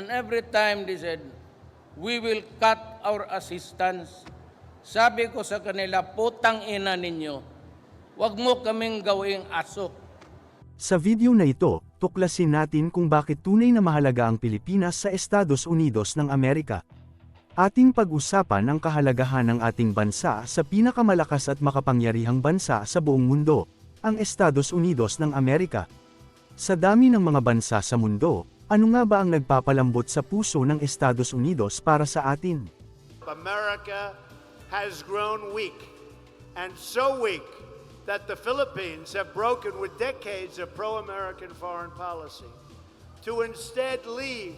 And every time they said, we will cut our assistance. Sabi ko sa kanila, putang ina ninyo, wag mo kaming gawing aso. Sa video na ito, tuklasin natin kung bakit tunay na mahalaga ang Pilipinas sa Estados Unidos ng Amerika. Ating pag-usapan ang kahalagahan ng ating bansa sa pinakamalakas at makapangyarihang bansa sa buong mundo, ang Estados Unidos ng Amerika. Sa dami ng mga bansa sa mundo, ano nga ba ang nagpapalambot sa puso ng Estados Unidos para sa atin? America has grown weak, and so weak that the Philippines have broken with decades of pro American foreign policy to instead leave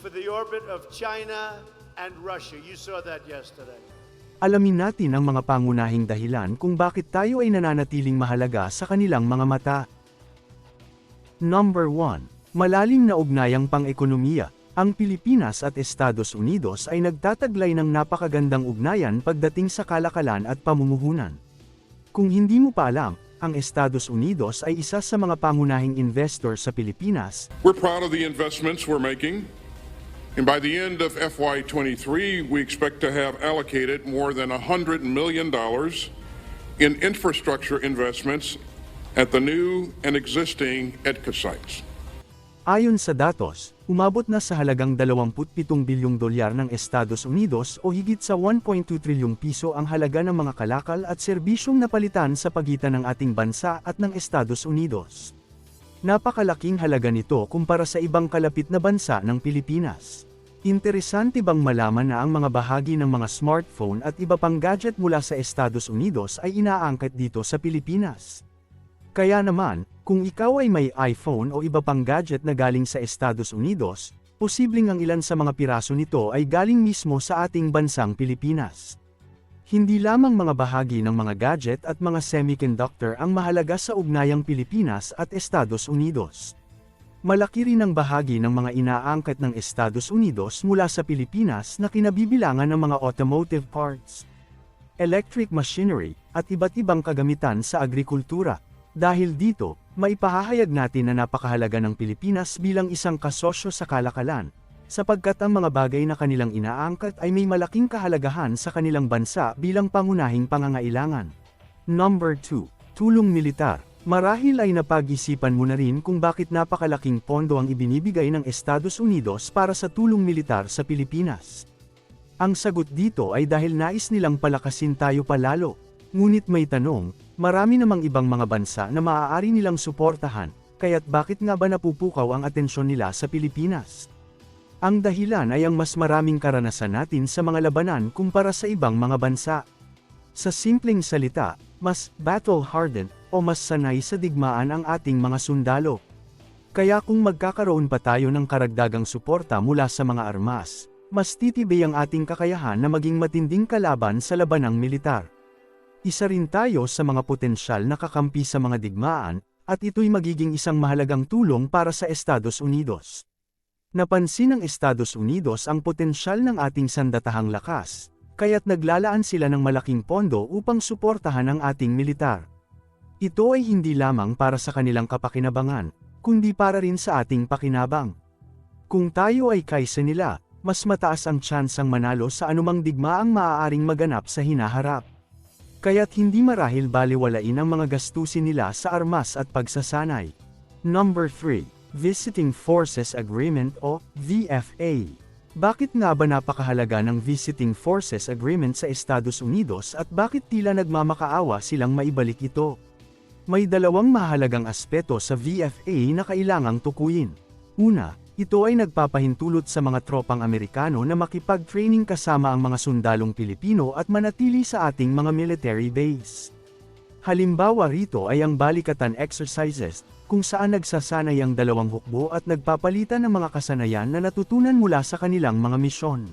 for the orbit of China and Russia. You saw that yesterday. Alamin natin ang mga pangunahing dahilan kung bakit tayo ay nananatiling mahalaga sa kanilang mga mata. Number 1. Malalim na ugnayang pang-ekonomiya. Ang Pilipinas at Estados Unidos ay nagtataglay ng napakagandang ugnayan pagdating sa kalakalan at pamumuhunan. Kung hindi mo pa alam, ang Estados Unidos ay isa sa mga pangunahing investor sa Pilipinas We're proud of the investments we're making. And by the end of FY23, we expect to have allocated more than $100 million in infrastructure investments at the new and existing EDCA sites. Ayon sa datos, umabot na sa halagang 27 bilyong dolyar ng Estados Unidos o higit sa 1.2 trilyong piso ang halaga ng mga kalakal at serbisyong napalitan sa pagitan ng ating bansa at ng Estados Unidos. Napakalaking halaga nito kumpara sa ibang kalapit na bansa ng Pilipinas. Interesante bang malaman na ang mga bahagi ng mga smartphone at iba pang gadget mula sa Estados Unidos ay inaangkat dito sa Pilipinas? Kaya naman, kung ikaw ay may iPhone o iba pang gadget na galing sa Estados Unidos, posibleng ang ilan sa mga piraso nito ay galing mismo sa ating bansang Pilipinas. Hindi lamang mga bahagi ng mga gadget at mga semiconductor ang mahalaga sa ugnayang Pilipinas at Estados Unidos. Malaki rin ang bahagi ng mga inaangkat ng Estados Unidos mula sa Pilipinas na kinabibilangan ng mga automotive parts, electric machinery, at iba't ibang kagamitan sa agrikultura. Dahil dito, maipahahayag natin na napakahalaga ng Pilipinas bilang isang kasosyo sa kalakalan, sapagkat ang mga bagay na kanilang inaangkat ay may malaking kahalagahan sa kanilang bansa bilang pangunahing pangangailangan. Number 2. Tulong militar. Marahil ay napag-isipan mo na rin kung bakit napakalaking pondo ang ibinibigay ng Estados Unidos para sa tulong militar sa Pilipinas. Ang sagot dito ay dahil nais nilang palakasin tayo palalo. Ngunit may tanong, marami namang ibang mga bansa na maaari nilang suportahan, kaya't bakit nga ba napupukaw ang atensyon nila sa Pilipinas? Ang dahilan ay ang mas maraming karanasan natin sa mga labanan kumpara sa ibang mga bansa. Sa simpleng salita, mas battle-hardened o mas sanay sa digmaan ang ating mga sundalo. Kaya kung magkakaroon pa tayo ng karagdagang suporta mula sa mga armas, mas titibay ang ating kakayahan na maging matinding kalaban sa labanang militar. Isa rin tayo sa mga potensyal na kakampi sa mga digmaan, at ito'y magiging isang mahalagang tulong para sa Estados Unidos. Napansin ng Estados Unidos ang potensyal ng ating sandatahang lakas, kaya't naglalaan sila ng malaking pondo upang suportahan ang ating militar. Ito ay hindi lamang para sa kanilang kapakinabangan, kundi para rin sa ating pakinabang. Kung tayo ay kaysa nila, mas mataas ang tsansang manalo sa anumang digmaang maaaring maganap sa hinaharap. Kaya't hindi marahil baliwalain ang mga gastusin nila sa armas at pagsasanay. Number 3. Visiting Forces Agreement o VFA. Bakit nga ba napakahalaga ng Visiting Forces Agreement sa Estados Unidos at bakit tila nagmamakaawa silang maibalik ito? May dalawang mahalagang aspeto sa VFA na kailangang tukuyin. Una, ito ay nagpapahintulot sa mga tropang Amerikano na makipag-training kasama ang mga sundalong Pilipino at manatili sa ating mga military base. Halimbawa rito ay ang balikatan exercises, kung saan nagsasanay ang dalawang hukbo at nagpapalitan ng mga kasanayan na natutunan mula sa kanilang mga misyon.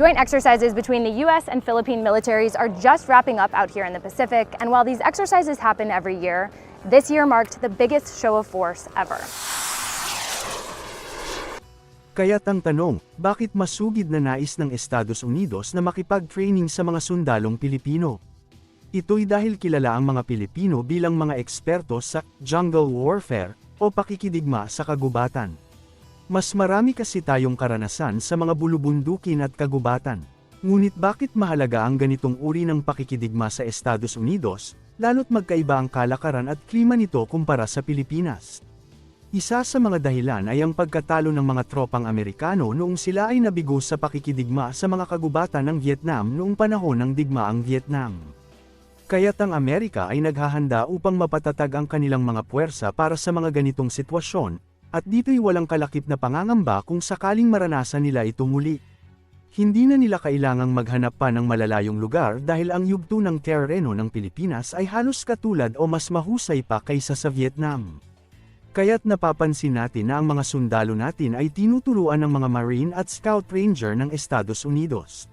Joint exercises between the U.S. and Philippine militaries are just wrapping up out here in the Pacific, and while these exercises happen every year, this year marked the biggest show of force ever. Kaya't ang tanong, bakit masugid na nais ng Estados Unidos na makipag-training sa mga sundalong Pilipino? Ito'y dahil kilala ang mga Pilipino bilang mga eksperto sa jungle warfare o pakikidigma sa kagubatan. Mas marami kasi tayong karanasan sa mga bulubundukin at kagubatan. Ngunit bakit mahalaga ang ganitong uri ng pakikidigma sa Estados Unidos, lalo't magkaiba ang kalakaran at klima nito kumpara sa Pilipinas? Isa sa mga dahilan ay ang pagkatalo ng mga tropang Amerikano noong sila ay nabigo sa pakikidigma sa mga kagubatan ng Vietnam noong panahon ng digmaang Vietnam. Kaya't ang Amerika ay naghahanda upang mapatatag ang kanilang mga puwersa para sa mga ganitong sitwasyon, at dito'y walang kalakip na pangangamba kung sakaling maranasan nila ito muli. Hindi na nila kailangang maghanap pa ng malalayong lugar dahil ang yugto ng terreno ng Pilipinas ay halos katulad o mas mahusay pa kaysa sa Vietnam. Kaya't napapansin natin na ang mga sundalo natin ay tinuturuan ng mga Marine at Scout Ranger ng Estados Unidos.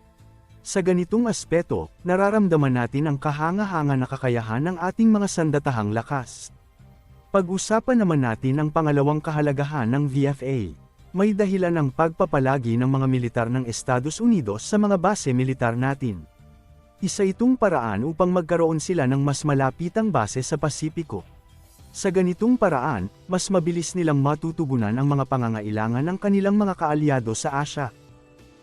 Sa ganitong aspeto, nararamdaman natin ang kahanga-hanga na kakayahan ng ating mga sandatahang lakas. Pag-usapan naman natin ang pangalawang kahalagahan ng VFA. May dahilan ng pagpapalagi ng mga militar ng Estados Unidos sa mga base militar natin. Isa itong paraan upang magkaroon sila ng mas malapitang base sa Pasipiko. Sa ganitong paraan, mas mabilis nilang matutugunan ang mga pangangailangan ng kanilang mga kaalyado sa Asya.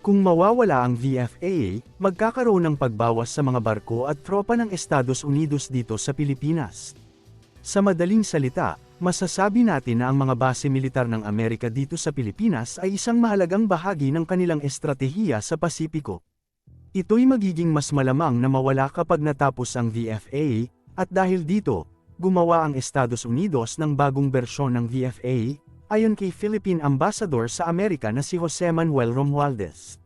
Kung mawawala ang VFAA, magkakaroon ng pagbawas sa mga barko at tropa ng Estados Unidos dito sa Pilipinas. Sa madaling salita, masasabi natin na ang mga base militar ng Amerika dito sa Pilipinas ay isang mahalagang bahagi ng kanilang estratehiya sa Pasipiko. Ito'y magiging mas malamang na mawala kapag natapos ang VFA, at dahil dito, gumawa ang Estados Unidos ng bagong bersyon ng VFA, ayon kay Philippine Ambassador sa Amerika na si Jose Manuel Romualdez.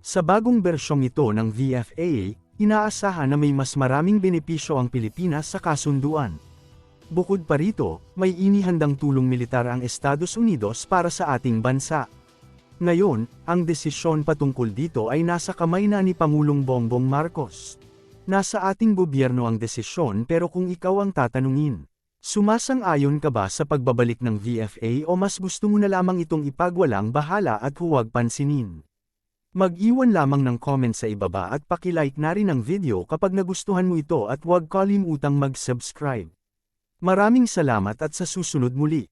Sa bagong bersyong ito ng VFA, inaasahan na may mas maraming benepisyo ang Pilipinas sa kasunduan. Bukod pa rito, may inihandang tulong militar ang Estados Unidos para sa ating bansa. Ngayon, ang desisyon patungkol dito ay nasa kamay na ni Pangulong Bongbong Marcos. Nasa ating gobyerno ang desisyon pero kung ikaw ang tatanungin, sumasang-ayon ka ba sa pagbabalik ng VFA o mas gusto mo na lamang itong ipagwalang bahala at huwag pansinin? Mag-iwan lamang ng comment sa ibaba at pakilike na rin ang video kapag nagustuhan mo ito at huwag kalimutang mag-subscribe. Maraming salamat at sa susunod muli.